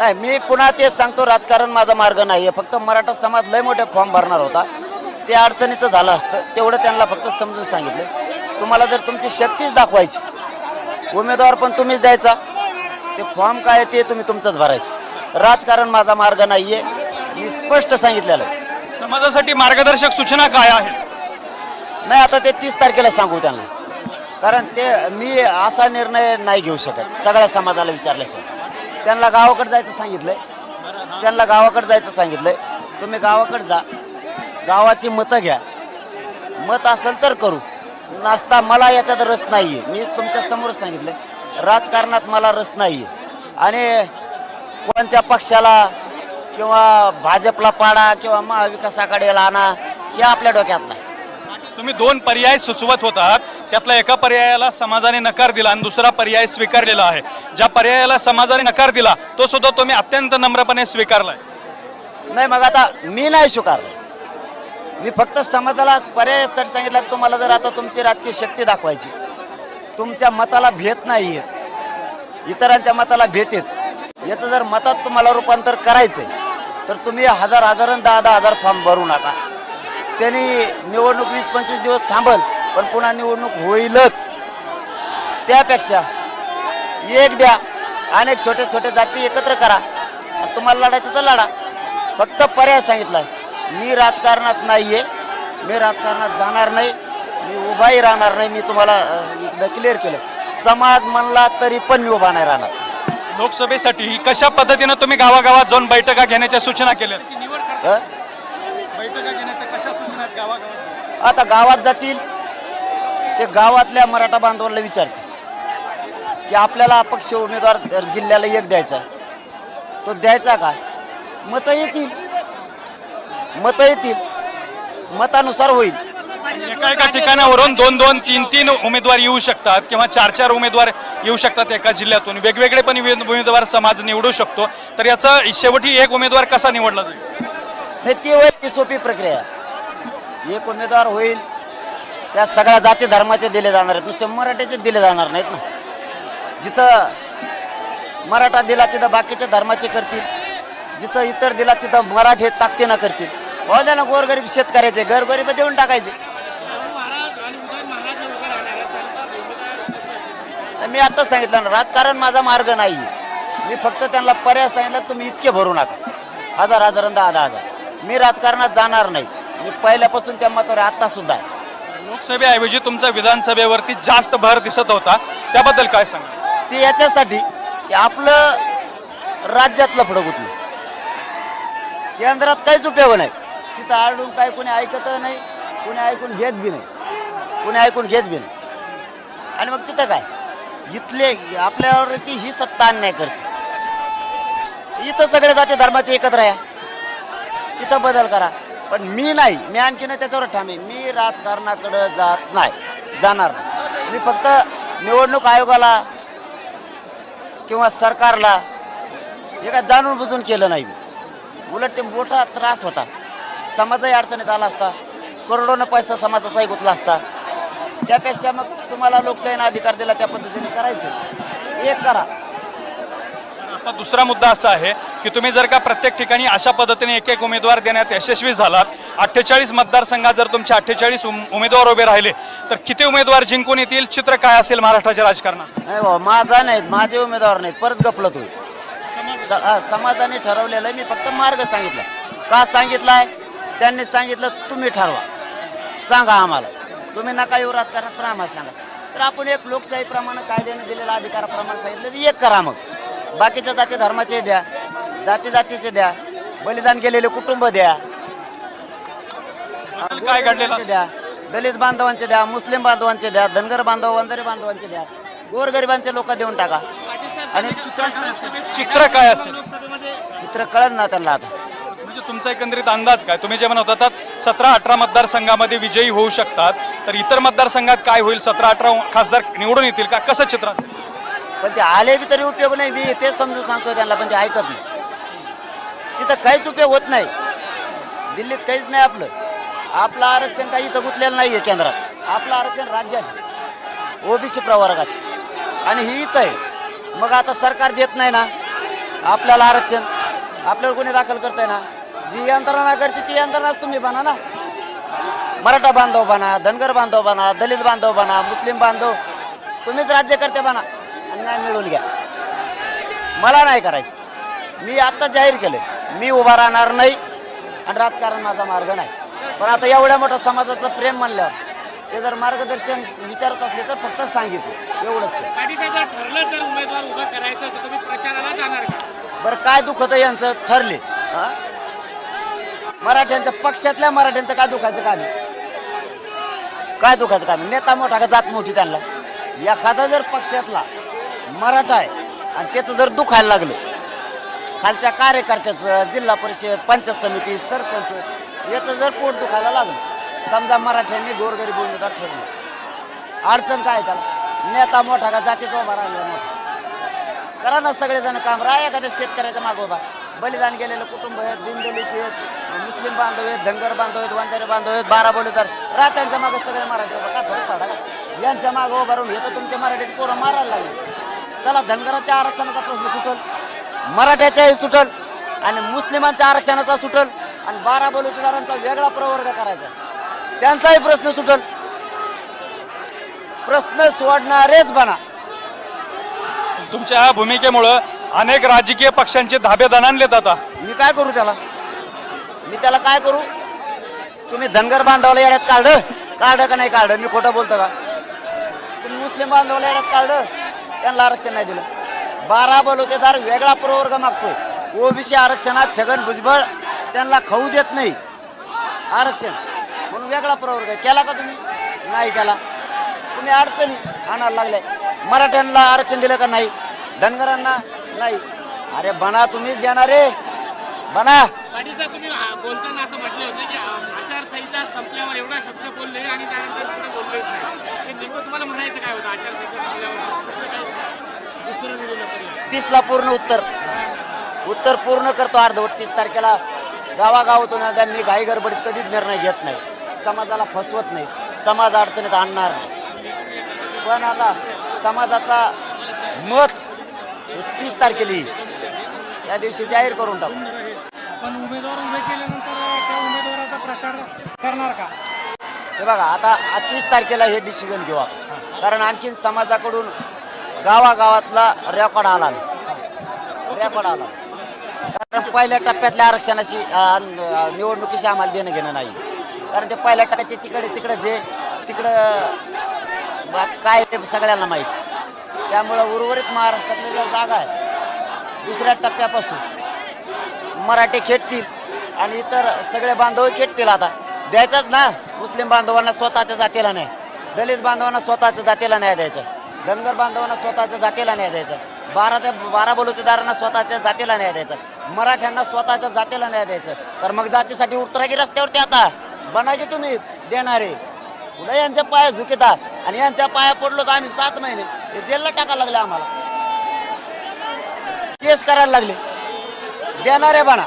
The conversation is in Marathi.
नाही मी पुन्हा तेच सांगतो राजकारण माझा मार्ग नाही आहे फक्त मराठा समाज लय मोठे फॉर्म भरणार होता. ते अडचणीचं झालं असतं. तेवढं त्यांना फक्त समजून सांगितलं. तुम्हाला जर तुमची शक्तीच दाखवायची उमेदवार पण तुम्हीच द्यायचा. ते फॉर्म काय आहे ते तुम्ही तुमचंच भरायचं. राजकारण माझा मार्ग नाही आहे मी स्पष्ट सांगितलेलं आहे. समाजासाठी मार्गदर्शक सूचना काय आहेत? नाही आता ते तीस तारखेला सांगू त्यांना. कारण ते मी असा निर्णय नाही घेऊ शकत सगळ्या समाजाला विचारल्याशिवाय. त्यांना गावाकडे जायचं सांगितलंय. त्यांना गावाकडे जायचं सांगितलंय. तुम्ही गावाकडे जा. गावाची मतं घ्या. मत असेल तर करू. नसता मला याच्यात रस नाही आहे मी तुमच्यासमोर सांगितलंय. राजकारणात मला रस नाही आहे आणि कोणत्या पक्षाला किंवा भाजपला पाडा किंवा महाविकास आघाडीला आणा हे आपल्या डोक्यात नाही. तुम्ही दोन पर्याय सुचवत होतात. त्यातल्या एका पर्यायाला समाजाने नकार दिला आणि दुसरा पर्याय स्वीकारलेला आहे. ज्या पर्यायाला समाजाने नकार दिला तो सुद्धा तुम्ही अत्यंत नम्रपणे स्वीकारलाय. नाही मग आता मी नाही स्वीकारलं. मी फक्त समाजाला पर्यायासाठी सांगितलं की तुम्हाला जर आता तुमची राजकीय शक्ती दाखवायची तुमच्या मताला भेट नाही येत इतरांच्या मताला भेट येत याचं जर मतात तुम्हाला रूपांतर करायचंय तर तुम्ही हजार हजार दहा दहा हजार फॉर्म भरू नका. त्यांनी निवडणूक वीस पंचवीस दिवस थांबल पण पुन्हा निवडणूक होईलच. त्यापेक्षा एक द्या अनेक छोटे छोटे जाती एकत्र करा. तुम्हाला लढायचं तर लढा. फक्त पर्याय सांगितलाय. मी राजकारणात नाहीये. मी राजकारणात जाणार नाही. मी उभाही राहणार नाही. मी तुम्हाला एकदा क्लिअर केलं. समाज म्हणला तरी पण मी उभा नाही राहणार. लोकसभेसाठी कशा पद्धतीनं तुम्ही गावागावात जाऊन बैठका घेण्याच्या सूचना केल्या? बैठका घेण्याच्या कशा सूचना गावागावात? आता गावात जातील. ते गावातल्या मराठा बांधवांना विचारतील की आपल्याला अपक्ष उमेदवार जिल्ह्याला एक द्यायचा आहे, तो द्यायचा का? मतं येतील. मतं येतील. मतानुसार होईल. एका एका ठिकाणावरून दोन दोन तीन तीन उमेदवार येऊ शकतात किंवा चार चार उमेदवार येऊ शकतात एका जिल्ह्यातून. वेगवेगळे पण उमे- उमेदवार समाज निवडू शकतो. तर याचा शेवटी एक उमेदवार कसा निवडला जाईल? नाही ती होईल ती सोपी प्रक्रिया. एक उमेदवार होईल त्या सगळ्या जाती धर्माचे दिले जाणार आहेत. नुसते मराठ्याचे दिले जाणार नाहीत ना. जिथं मराठा दिला तिथं बाकीच्या धर्माचे करतील. जिथं इतर दिला तिथं मराठी ताकदीनं करतील. हो ना गोरगरीब शेतकऱ्याचे गरगरीब देऊन टाकायचे. मी आता सांगितलं ना राजकारण माझा मार्ग नाही मी फक्त त्यांना पर्याय सांगितला तुम्ही इतके भरू नका. हजार हजार आणि दहा दहा हजार मी राजकारणात जाणार नाही. मी पहिल्यापासून त्या मतावर आता सुद्धा आहे. लोकसभेऐवजी तुमचा विधानसभेवरती जास्त भर दिसत होता. त्याबद्दल काय सांगा ते याच्यासाठी की आपलं राज्यातलं फडकुतलं केंद्रात काहीच उपयोग नाही. तिथं आढळून काय कोणी ऐकत नाही कोणी ऐकून घेत बी नाही कोणी ऐकून घेत बी नाही. आणि मग तिथं काय? इथले आपल्यावर ती ही सत्ता अन्याय करते. इथं सगळे जाती धर्माचे एकत्र या. तिथं बदल करा. पण मी नाही. मी आणखीन त्याच्यावर ठामे मी राजकारणाकडं जात नाही. जाणार मी फक्त निवडणूक आयोगाला किंवा सरकारला हे काय जाणून बुजून केलं नाही मी. उलट ते मोठा त्रास होता. समाजही अडचणीत आला असता. करोडोनं पैसा समाजाचाही गुतला असता. त्यापेक्षा मग तुम्हाला लोकशाहीनं अधिकार दिला त्या पद्धतीने करायचं. एक करा. आता दुसरा मुद्दा असा आहे की तुम्ही जर का प्रत्येक ठिकाणी अशा पद्धतीने एक एक उमेदवार देण्यात यशस्वी झालात अठ्ठेचाळीस मतदारसंघात जर तुमचे अठ्ठेचाळीस उमेदवार उभे राहिले तर किती उमेदवार जिंकून येतील? चित्र काय असेल महाराष्ट्राच्या राजकारणात? नाही बाबा माझा नाहीत माझे उमेदवार नाहीत परत गपलत होईल. स- हा, समाजाने ठरवलेलं आहे मी फक्त मार्ग सांगितला. का सांगितलाय? त्यांनी सांगितलं तुम्ही ठरवा. सांगा आम्हाला. तुम्ही नका येऊ राजकारणात पण आम्हाला सांगा. तर आपण एक लोकशाहीप्रमाणे कायद्याने दिलेल्या अधिकाराप्रमाणे सांगितलं एक करा मग. बाकीच्या जाती धर्माचे द्या जाती जातीचे द्या बलिदान केलेले कुटुंब द्या. काय घडलेलं? द्या दलित बांधवांचे द्या मुस्लिम बांधवांचे द्या धनगर बांधव वंजारी बांधवांचे द्या. गोरगरिबांचे लोक देऊन टाका. आणि चित्र काय असेल? चित्र कळत ना त्यांना आता. म्हणजे तुमचा एकंदरीत अंदाज काय? तुम्ही जे म्हणत होतात सतरा अठरा मतदारसंघामध्ये विजयी होऊ शकतात. तर इतर मतदारसंघात काय होईल? सतरा अठरा खासदार निवडून येतील का? कसं चित्र असेल? पण ते आले बी तरी उपयोग नाही. मी तेच समजून सांगतो त्यांना पण ते ऐकत नाही. तिथं काहीच उपयोग होत नाही. दिल्लीत काहीच नाही आपलं. आपलं आरक्षण काही इथं गुंतलेलं नाही आहे केंद्रात. आपलं आरक्षण राज्यात ओबीसी प्रवर्गात आणि ही इथं आहे. मग आता सरकार देत नाही ना? आपल्याला आरक्षण? आपल्याला कोणी दाखल करताय ना? जी यंत्रणा करते ती यंत्रणा तुम्ही बना ना. मराठा बांधव बना धनगर बांधव बना दलित बांधव बना मुस्लिम बांधव तुम्हीच राज्यकर्ते बना. आणि न्याय मिळवून घ्या. मला नाही करायचं. मी आत्ता जाहीर केलं मी उभा राहणार नाही आणि राजकारण माझा मार्ग नाही. पण आता एवढ्या मोठ्या समाजाचं प्रेम म्हणल्यावर ते जर मार्गदर्शन विचारत असले तर फक्त सांगितलं. एवढंच. बरं काय दुखत यांचं? ठरले? मराठ्यांच्या पक्षातल्या मराठ्यांचं काय दुखायचं काम आहे? काय दुखायचं काम आहे? नेता मोठा का जात मोठी त्यांना? एखादा जर पक्षातला मराठा आहे. आणि त्याचं जर दुखायला लागलं खालच्या कार्यकर्त्याचं जिल्हा परिषद पंचायत समिती सरपंच याचं जर पोट दुखायला लागलं समजा मराठ्यांनी गोरगरीब उमेदवार ठरलं अडचण काय त्याला? नेता मोठा का जातीचा उभा राहिला मोठा? करा ना सगळेजण काम. राहा एखाद्या शेतकऱ्याच्या मागोबा बलिदान गेलेलं कुटुंब आहेत दिनदलित आहेत मुस्लिम बांधव आहेत धनगर बांधव आहेत वंजारे बांधव आहेत बारा बोलेदार राहा त्यांच्या मागे सगळे मराठी उभा. काय फरक पडा यांच्या मागं उभारून राहून हे तर तुमच्या मराठीचे पोरं मारायला लागले. चला धनगराच्या आरक्षणाचा प्रश्न सुटल मराठ्याच्याही सुटल आणि मुस्लिमांच्या आरक्षणाचा सुटल आणि बारा बलुतेदारांचा वेगळा प्रवर्ग करायचा. त्यांचाही प्रश्न सुटल. प्रश्न सोडणारेच बना. तुमच्या भूमिकेमुळं अनेक राजकीय पक्षांचे धाबे दणाणलेत आता. मी काय करू त्याला? मी त्याला काय करू? तुम्ही धनगर बांधवाला येड्यात काढलं? काढलं का नाही काढलं? मी खोटं बोलतो का? तुम्ही मुस्लिम बांधवाला येड्यात काढलं? त्यांना आरक्षण नाही दिलं. बारा बलुतेदार वेगळा प्रवर्ग मागतोय. ओबीसी आरक्षणात छगन भुजबळ त्यांना खाऊ देत नाही. आरक्षण. म्हणून वेगळा प्रवर्ग आहे. केला का तुम्ही? नाही केला. तुम्ही अडचणी आणायला लागले मराठ्यांना आरक्षण दिलं का नाही? धनगरांना नाही. अरे बना तुम्हीच देणारे रे बना. तुम्ही बोलताना असं की आचारसंहिता संपल्यावर एवढा शब्द बोलले आणि त्यानंतर तुम्हाला म्हणायचं काय होतं? आचारसंहिता संपल्यावर दुसरं काय दुसरं निवडलं पर्याय तीसला पूर्ण उत्तर. उत्तर पूर्ण करतो अर्धवट. तीस तारखेला गावागावातून आता मी घाई गडबडीत कधीच निर्णय घेत नाही. समाजाला फसवत नाही. समाज अडचणीत आणणार नाही. पण आता समाजाचा मत हे तीस तारखेला येईल त्या दिवशी जाहीर करून टाकू. पण उमेदवार उभे केल्यानंतर त्या उमेदवाराचा प्रचार करणार का? हे बघा आता तीस तारखेला हे डिसिजन घेऊ. कारण आणखीन समाजाकडून गावागावातला रेकॉर्ड आला रेकॉर्ड आला. कारण पहिल्या टप्प्यातल्या आरक्षणाशी निवडणुकीशी आम्हाला देणं घेणं नाही. कारण ते पहिल्या टप्प्यात ते तिकडे तिकडे जे तिकडं बा- काय ते सगळ्यांना माहीत. त्यामुळं उर्वरित महाराष्ट्रातल्या ज्या जागा आहेत दुसऱ्या टप्प्यापासून मराठी खेटतील आणि इतर सगळे बांधव खेटतील आता. द्यायचंच ना. मुस्लिम बांधवांना स्वतःच्या जातीला नाही. दलित बांधवांना स्वतःच्या जातीला नाही द्यायचं. धनगर बांधवांना स्वतःच्या जातीला न्याय द्यायचं. बारा ते बारा बलुतेदारांना स्वतःच्या जातीला न्याय द्यायचं. मराठ्यांना स्वतःच्या जातीला न्याय द्यायचं. तर मग जातीसाठी उतरा की रस्त्यावरती आता. बनायचे तुम्ही देणारे. पुढे यांच्या पाया झुकिता. आणि यांच्या पाया पडलो तर आम्ही सात महिने. हे जेलला टाकायला लागले आम्हाला. केस करायला लागले. देणारे बना.